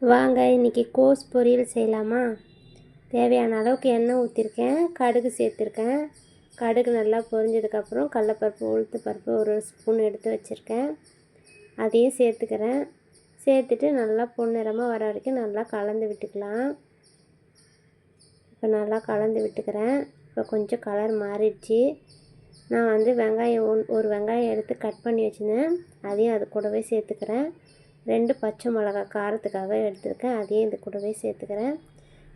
வாங்க இன்றைக்கி கோஸ் பொரியல் செய்யலாமா? தேவையான அளவுக்கு எண்ணெய் ஊற்றிருக்கேன் கடுகு சேர்த்துருக்கேன். கடுகு நல்லா பொரிஞ்சதுக்கப்புறம் கடலப்பருப்பு உளுத்து பருப்பு ஒரு ஸ்பூன் எடுத்து வச்சுருக்கேன். அதையும் சேர்த்துக்கிறேன். சேர்த்துட்டு நல்லா பொன்னிறமாக வர வரைக்கும் நல்லா கலந்து விட்டுக்கலாம். இப்போ நல்லா கலந்து விட்டுக்கிறேன். இப்போ கொஞ்சம் கலர் மாறிடுச்சு. நான் வந்து வெங்காயம் ஒன் ஒரு வெங்காயம் எடுத்து கட் பண்ணி வச்சுருந்தேன். அதையும் அது கூடவே சேர்த்துக்கிறேன். ரெண்டு பச்சை மிளகா காரத்துக்காக எடுத்துருக்கேன். அதையும் இது கூடவே சேர்த்துக்கிறேன்.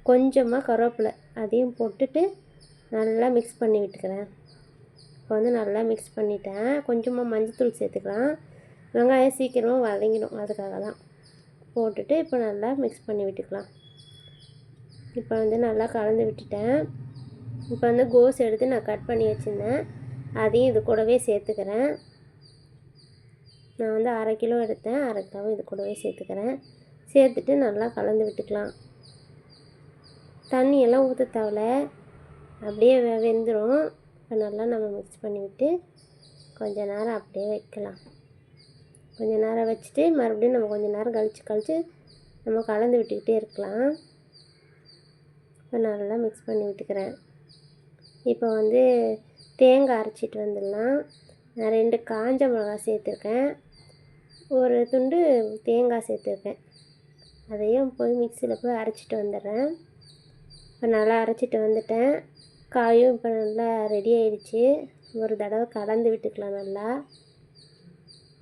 கொஞ்சமாக கருவேப்பிலை அதையும் போட்டுட்டு நல்லா மிக்ஸ் பண்ணி விட்டுக்கிறேன். இப்போ வந்து நல்லா மிக்ஸ் பண்ணிட்டேன். கொஞ்சமாக மஞ்சத்தூள் சேர்த்துக்கலாம். வெங்காயம் சீக்கிரமாக வதங்கிடும். அதுக்காக தான் போட்டுட்டு இப்போ நல்லா மிக்ஸ் பண்ணி விட்டுக்கலாம். இப்போ வந்து நல்லா கலந்து விட்டுட்டேன். இப்போ வந்து கோஸ் எடுத்து நான் கட் பண்ணி வச்சுருந்தேன். அதையும் இது கூடவே சேர்த்துக்கிறேன். நான் வந்து அரை கிலோ எடுத்தேன். அரை கிலோவும் இது கூடவே சேர்த்துக்கிறேன். சேர்த்துட்டு நல்லா கலந்து விட்டுக்கலாம். தண்ணியெல்லாம் ஊற்ற தேவையில்ல. அப்படியே வெந்துடும் இப்போ நல்லா நம்ம மிக்ஸ் பண்ணிவிட்டு கொஞ்ச நேரம் அப்படியே வைக்கலாம். கொஞ்ச நேரம் வச்சுட்டு மறுபடியும் நம்ம கொஞ்சம் நேரம் கழித்து கழித்து நம்ம கலந்து விட்டுக்கிட்டே இருக்கலாம். இப்போ நல்லா மிக்ஸ் பண்ணி விட்டுக்கிறேன். இப்போ வந்து தேங்காய் அரைச்சிட்டு வந்துடலாம். நான் ரெண்டு காஞ்ச மிளகா சேர்த்துருக்கேன். ஒரு துண்டு தேங்காய் சேர்த்துருக்கேன். அதையும் போய் மிக்சியில் போய் அரைச்சிட்டு வந்துடுறேன். இப்போ நல்லா அரைச்சிட்டு வந்துட்டேன். காயும் இப்போ நல்லா ரெடி ஆயிடுச்சு. ஒரு தடவை கலந்து விட்டுக்கலாம் நல்லா.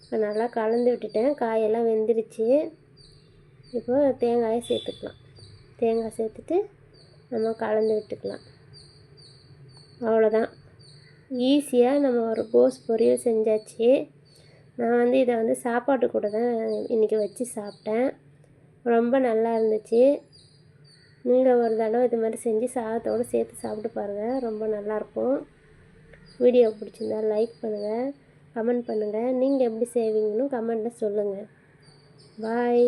இப்போ நல்லா கலந்து விட்டுட்டேன். காயெல்லாம் வெந்துடுச்சு இப்போது தேங்காயை சேர்த்துக்கலாம். தேங்காய் சேர்த்துட்டு நம்ம கலந்து விட்டுக்கலாம். அவ்வளோதான். ஈஸியாக நம்ம ஒரு கோஸ் பொரியல் செஞ்சாச்சு. நான் வந்து இதை வந்து சாப்பாட்டு கூட தான் இன்றைக்கி வச்சு சாப்பிட்டேன். ரொம்ப நல்லா இருந்துச்சு. நீங்கள் ஒரு தடவை இது மாதிரி செஞ்சு சாதத்தோடு சேர்த்து சாப்பிட்டு பாருங்கள் ரொம்ப நல்லாயிருக்கும் வீடியோ பிடிச்சிருந்தா லைக் பண்ணுங்கள் கமெண்ட் பண்ணுங்கள் நீங்கள் எப்படி செய்வீங்கன்னு கமெண்ட்டில் சொல்லுங்கள் பாய்